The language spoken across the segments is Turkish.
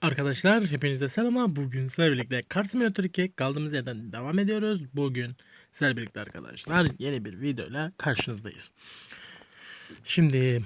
Arkadaşlar hepinize selam. Bugün sizlerle birlikte Car Simulator 2 kaldığımız yerden devam ediyoruz. Bugün sizlerle birlikte arkadaşlar yeni bir videoyla karşınızdayız. Şimdi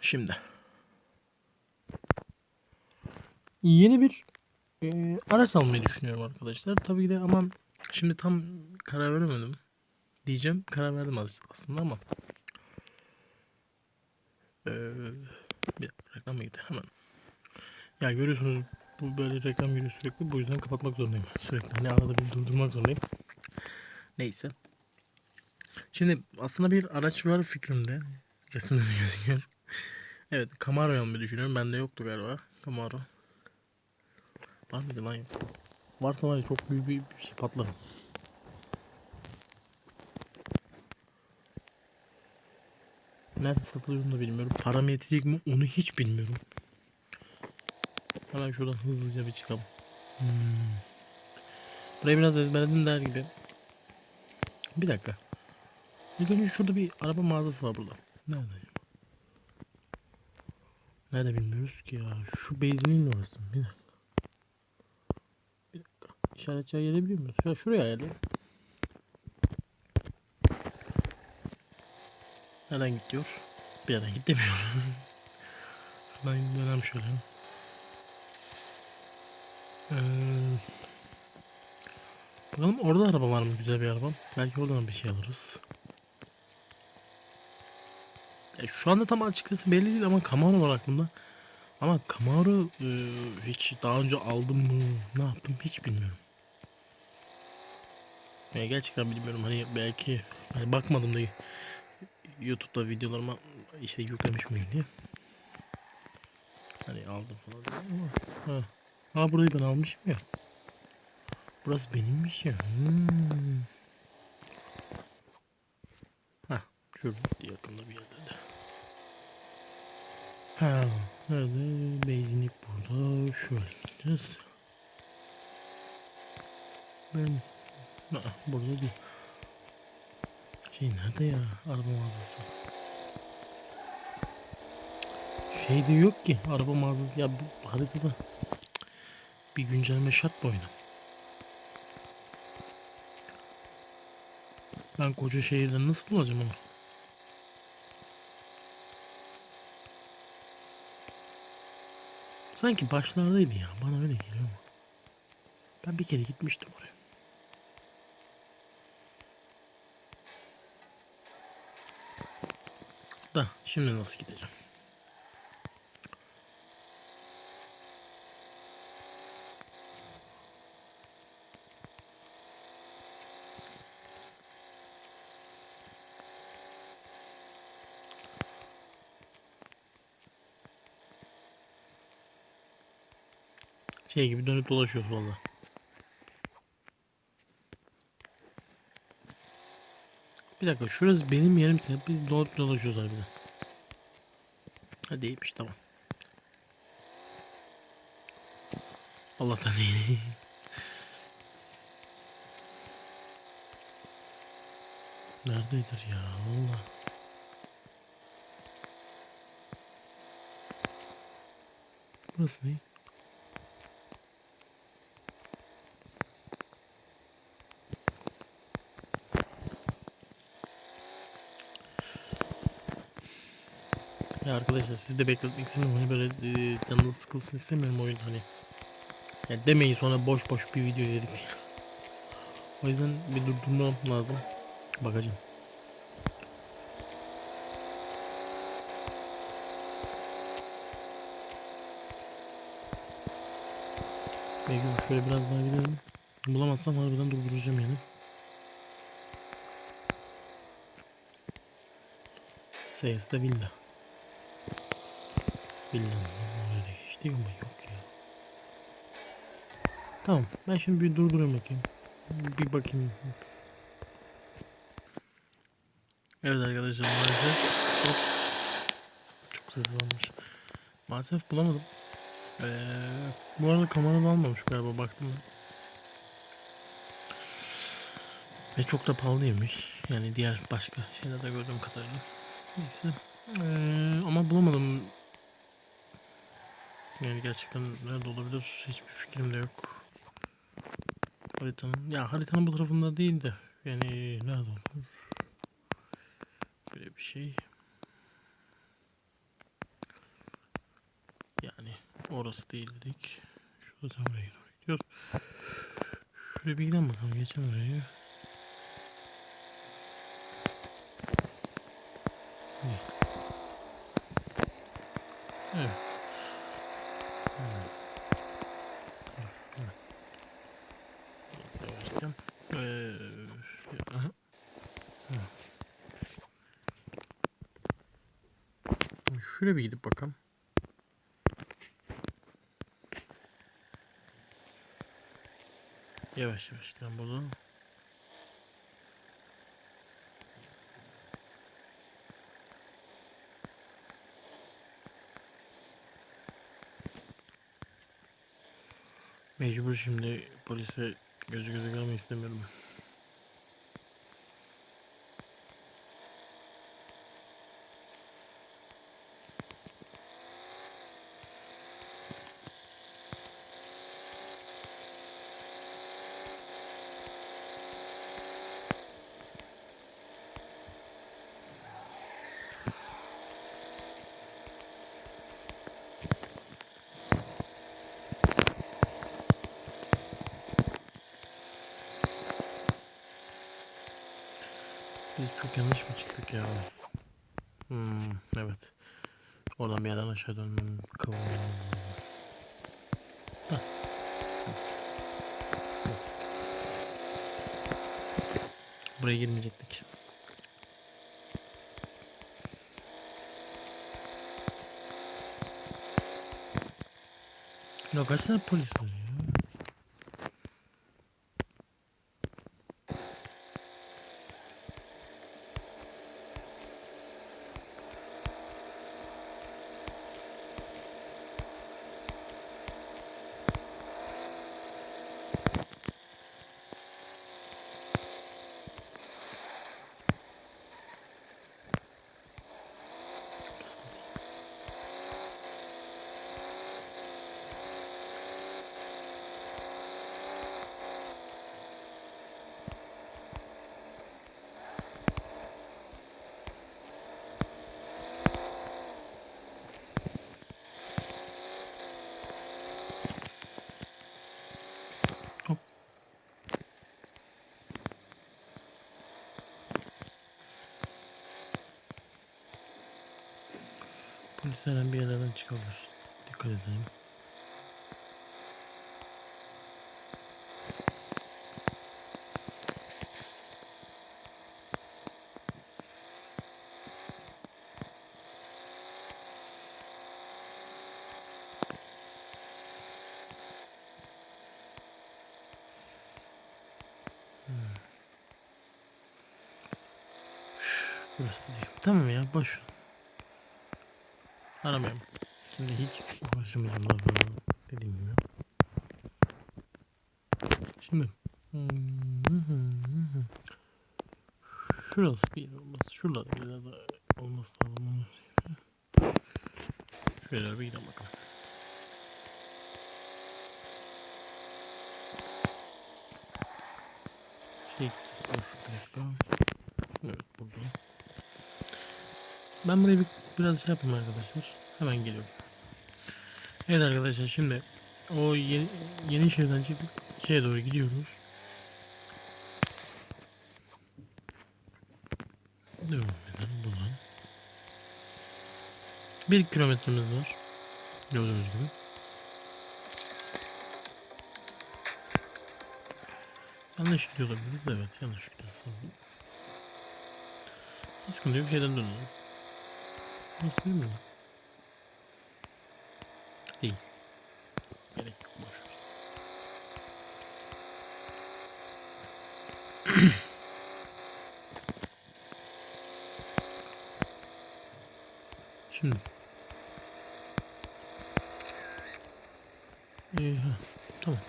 şimdi yeni bir e, araç almayı düşünüyorum arkadaşlar. Tabii ki de ama şimdi tam karar veremedim. Diyeceğim karar verdim aslında ama e, bir reklam gitti hemen. Ya görüyorsunuz bu böyle reklam giriyor sürekli. Bu yüzden kapatmak zorundayım. Sürekli hani arada bir durdurmak zorundayım. Neyse. Şimdi aslında bir araç var fikrimde. Resimde de gözüküyor. Evet Camaro almayı düşünüyorum. Bende yoktu galiba. Camaro. Var mıydı lan? Varsa var çok büyük bir bir şey patlarım. Nerede satılıyor da bilmiyorum. Param yetecek mi onu hiç bilmiyorum. Hemen şuradan hızlıca bir çıkalım. Hmm. Burayı biraz ezberledim der gibi. Bir dakika. İlk önce şurada bir araba mağazası var burada. Nerede? Nerede bilmiyoruz ki ya. Şu benzinin orası. Bir dakika. Bir dakika. İşaretçi ayarlayabiliyor muyuz? Ya şuraya ayarlayayım. Nereden gidiyor? Bir yerden git demiyor. Şuradan dönem şöyle. Ee, bakalım orada araba var mı? Güzel bir araba. Belki oradan bir şey alırız. Ya şu anda tam açıkçası belli değil ama Camaro var aklımda. Ama Camaro e, hiç daha önce aldım mı? Ne yaptım hiç bilmiyorum. Ya gerçekten bilmiyorum. Hani belki hani bakmadım da YouTube'da videolarıma işte yüklemiş miyim diye. Hani aldım falan. Ha. Ha burayı ben almışım ya. Burası benimmiş ya. Hmm. Hah şurada yakında bir yerlerde. Ha nerede? Benzinlik burada. Şöyle gideceğiz. Benim... Ha, burada değil. Şey nerede ya? Araba mağazası. Şey de yok ki araba mağazası. Ya bu haritada bir güncelleme şart mı oyuna? Ben koca şehirden nasıl bulacağım onu? Sanki başlardaydı ya. Bana öyle geliyor ama. Ben bir kere gitmiştim oraya. Da şimdi nasıl gideceğim? Şey gibi dönüp dolaşıyoruz valla. Bir dakika şurası benim yerimse biz dönüp dolaşıyoruz harbiden. Ha değilmiş tamam. Allah'tan iyi. Nerededir ya valla. Burası ne? Ya arkadaşlar siz de bekletmek istemiyorum hani böyle e, canınız sıkılsın istemiyorum oyun hani. Ya demeyin sonra boş boş bir video izledik. o yüzden bir durdurmam lazım. Bakacağım. Belki şöyle biraz daha gidelim. Bulamazsam harbiden durduracağım yani. Seyes'te villa. Villanın oraya geçtik ama yok ya. Tamam ben şimdi bir durdurayım bakayım. Bir bakayım. Evet arkadaşlar maalesef hop. Çok ses varmış. Maalesef bulamadım. Ee, bu arada kamerada almamış galiba baktım. Ve çok da pahalıymış. Yani diğer başka şeylerde gördüğüm kadarıyla. Neyse. Ee, ama bulamadım. Yani gerçekten nerede olabilir hiçbir fikrim de yok. Haritanın ya haritanın bu tarafında değil de yani nerede olur? Böyle bir şey. Yani orası değil dedik. Şurada tam oraya doğru gidiyoruz. Şöyle bir gidelim bakalım geçelim orayı. Evet. Şuraya bir gidip bakalım. Yavaş yavaş gidelim buradan. Mecbur şimdi polise gözü gözü görmek istemiyorum. Biz çok yanlış mı çıktık ya? Hmm, evet. Oradan bir yerden aşağı dönmem. Of. Buraya girmeyecektik. Ya kaç tane polis var ya? An bir yerlerden çıkabilir. Dikkat edelim. Burası değil. Tamam ya boş. ver. Aramayalım. Şimdi hiç uğraşamayacağım zaten dediğim gibi. Şimdi Şurası bir yer olması. Şuralarda bir yerde olması lazım. Şöyle bir gidelim bakalım. Şey. Evet burada. Ben burayı bir, biraz şey yapayım arkadaşlar. Hemen geliyorum. Evet arkadaşlar şimdi o yeni, yeni şehirden çıkıp şeye doğru gidiyoruz. Devam edelim. Bir kilometremiz var. Gördüğünüz gibi. Yanlış gidiyor olabiliriz. Evet yanlış gidiyoruz. Hiç sıkıntı yok. Şeyden döneceğiz. Nasıl bilmiyorum. Değil. Gerek yok. Boş. Şimdi. Ee, tamam.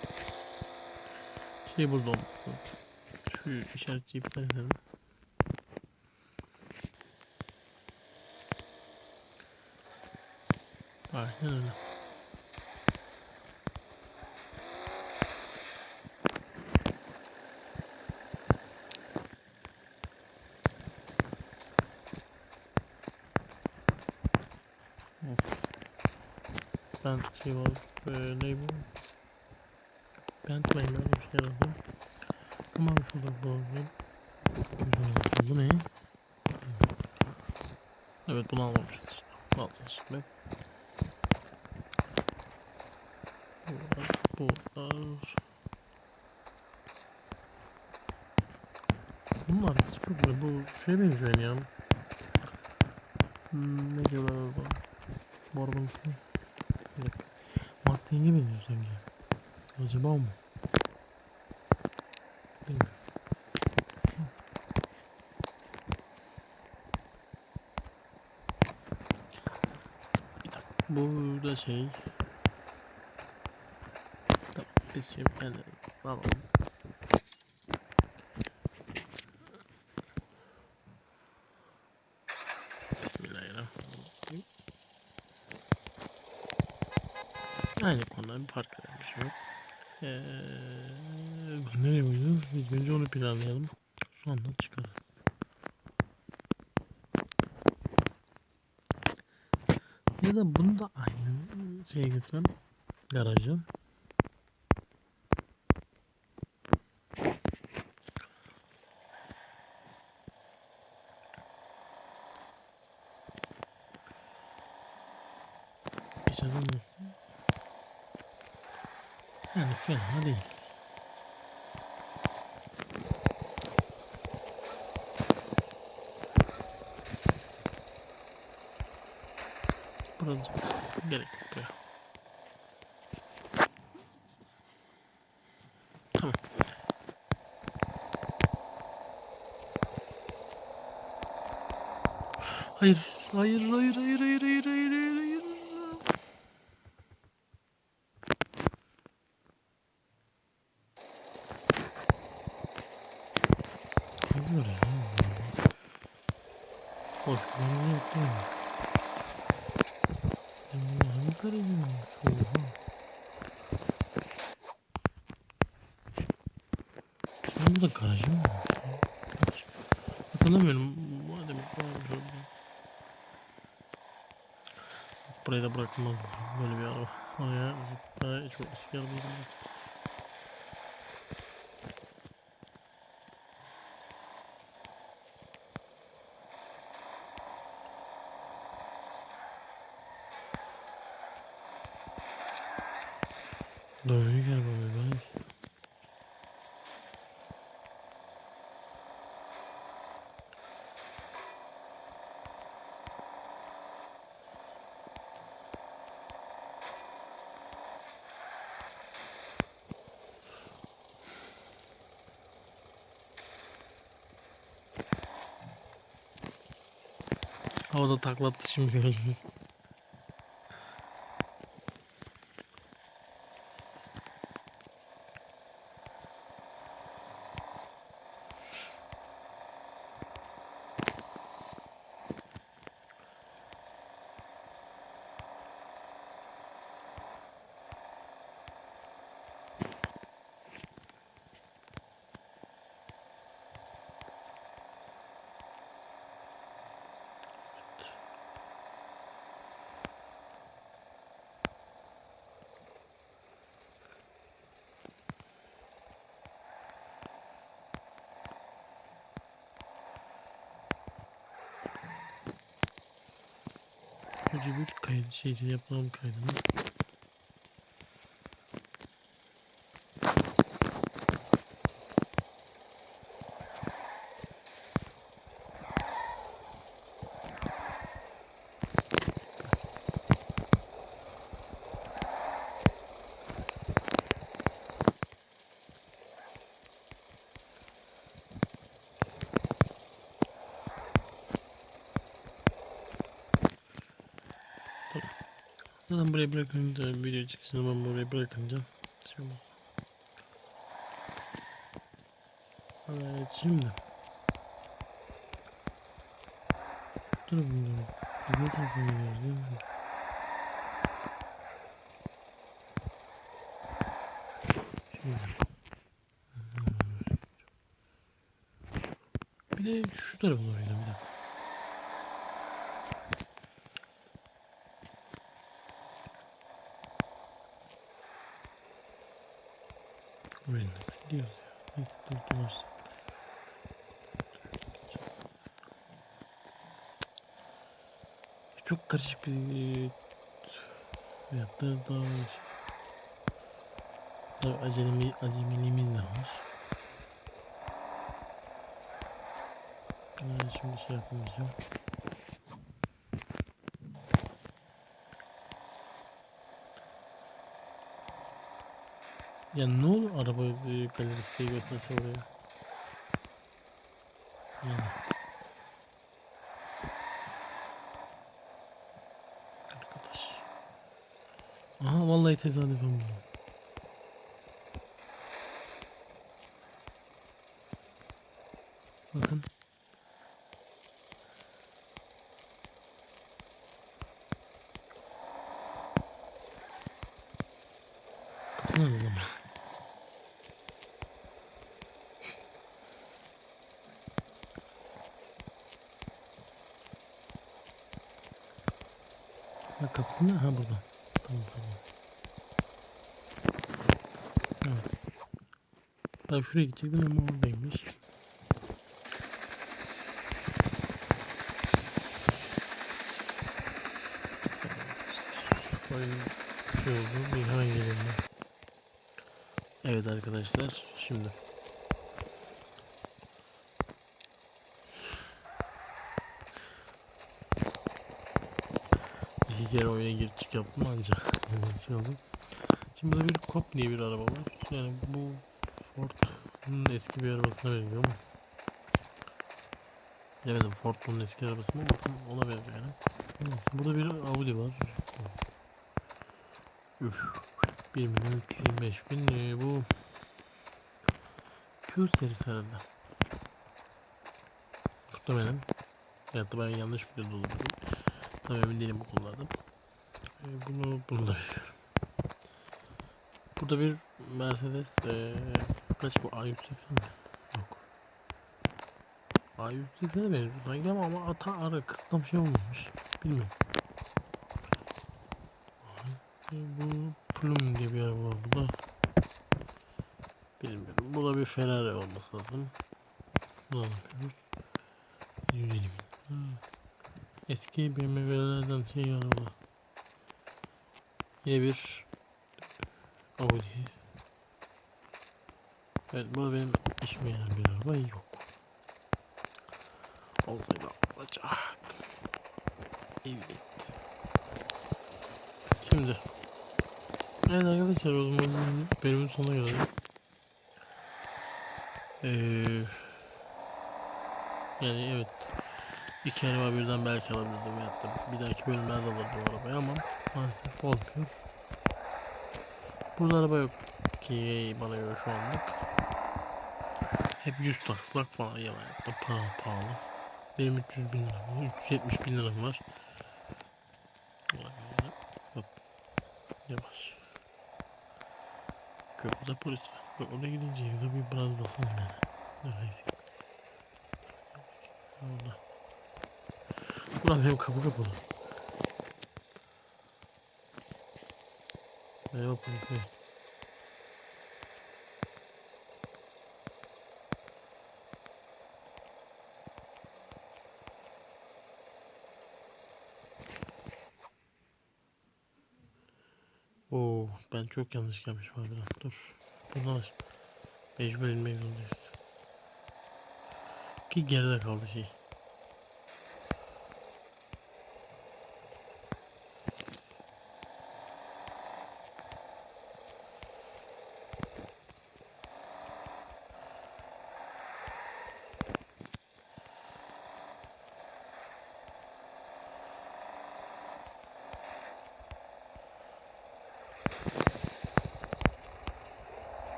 Şey burada olması lazım. Şu işaretçiyi iptal edelim. Aynen öyle. Ben şey oldu. E, ne bu? Bentley'le bir şey aldım. Ama şu da bu. Güzel oldu. Bu ne? Evet bunu almamışız. Alacağız. Bak. Bunlar, bunlar. Çok. Bu şey benziyor ya. Hmm, ne diyorlar orada? Bu arabanın ismi. Dakika. Mustang'e benziyor sanki. Acaba mu? Bilmiyorum. Bu da şey. Tamam. Kendileri alalım. Bismillahirrahmanirrahim. Aynı konuda bir fark bir şey yok. Ee, nereye koyacağız? İlk önce onu planlayalım. Sonra çıkarız. Ya da bunu da aynı şeye götürelim. Garaja. Nasıl? Yani fena değil. Burada gerek yok ya. Tamam. Hayır, hayır, hayır, hayır, hayır, hayır, hayır, Ne oluyor ya? Hoş yok değil mi? Ben bunu hangi karayım? Oha. Sen burada garajı mı? Hatırlamıyorum. Madem varmış. Burayı da bırakmaz böyle bir araba. Oraya daha çok eski arabayı Dövüyü gel bana gel. Havada taklattı şimdi gözümü. Önce bir kayıt şeyini yapalım kaydını. Zaten buraya bırakınca video çıksın ben buraya bırakınca. Şimdi. Evet şimdi. Dur. Biz ne tarafa gidiyoruz değil mi? Şimdi. Bir de şu tarafa doğru gidelim bir dakika. Oraya nasıl gidiyoruz ya? Neyse durdururuz. Çok karışık bir da daha daha acelemi, acemiliğimiz de var. Ben şimdi şey yapamayacağım. Ya ne olur araba e, galerisi diye gösterse oraya. Yani. Tesadüfen buldum. Bakın. Kapısını alalım. Bak kapısında ha burada. Tamam tamam. Ben şuraya gidecektim ama oradaymış. Şey oldu. Gelelim ben. Evet arkadaşlar şimdi. İki kere oyuna gir çık yaptım ancak şey oldu. Şimdi burada bir Cop diye bir araba var. Yani bu Ford'un eski bir arabasına benziyor ama. Bilemedim Ford bunun eski arabası mı? Bakın ona benziyor yani. Neyse, burada bir Audi var. Üf. 1 milyon 325 bin. Bu Q serisi herhalde. Muhtemelen. Da ben yanlış biliyor da olabilirim. Tam emin değilim bu konularda. Ee, bunu, bunu da Burada bir Mercedes ee, kaç bu A180 mi? Yok. A180'e benziyor sanki ama, ama ata ara kısıtlı bir şey olmamış. Bilmiyorum. Bu Plum diye bir araba var burada. Bilmiyorum. Bu da bir Ferrari olması lazım. Bunu alamıyoruz. 150 bin. Eski BMW'lerden şey araba. Yine bir Audi. Evet bu benim işime yarayan bir araba yok. Olsaydı alacak. Evet. Şimdi. Evet arkadaşlar o zaman bölümün sonuna geldik. Ee, yani evet. İki araba birden belki alabilirdim da bir dahaki bölümlerde alırdım arabayı ama maalesef olmuyor. Burada araba yok ki bana göre şu anlık. Hep 100 takslak falan yalan da pahalı pahalı. Benim 300 bin liram var, 370 bin liram var. Hop. Yavaş. Köprüde polis var. Oraya gidince ya da bir biraz basalım yani. Neyse. Orada. Ulan benim kapı kapalı. Merhaba polis bey. Oo, ben çok yanlış gelmişim harbiden. Dur. Buradan aç. Mecbur inmek zorundayız. Ki geride kaldı şey.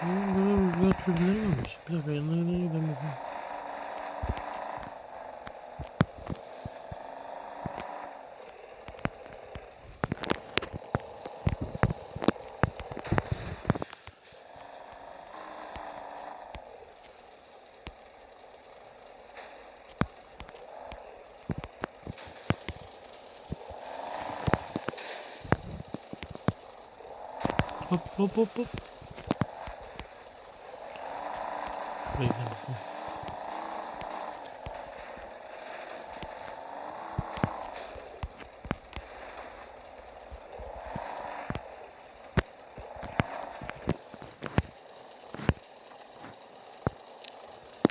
Hmm, Böyle rüzgar türbinleri varmış. Bir dakika yanlarına gidelim bakalım. Hop hop hop hop. Buraya gider misin?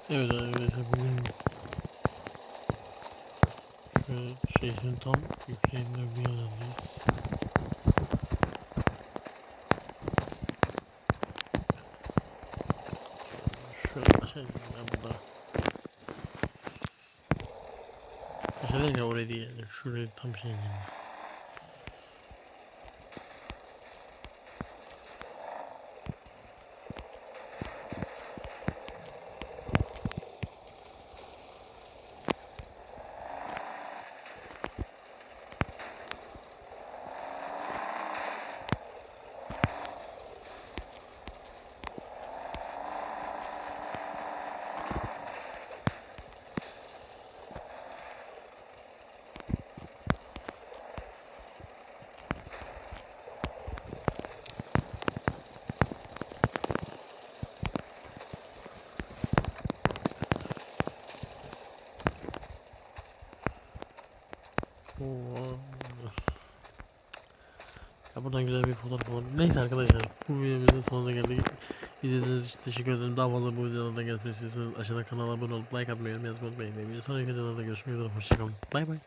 Evet arkadaşlar bugün şöyle şehrin tam yükseğinde bir yerdeyiz. Şöyle aşağı indim ben burada. Değil ya oraya değil. Şuraya tam şey indim. Oo. Ya buradan güzel bir fotoğraf alalım. Neyse arkadaşlar bu videomuzun sonuna geldik. İzlediğiniz için teşekkür ederim. Daha fazla bu videolardan gelmesi istiyorsanız aşağıda kanala abone olup like atmayı, unutmayın. Bir sonraki videolarda görüşmek üzere. Hoşçakalın. Bay bay.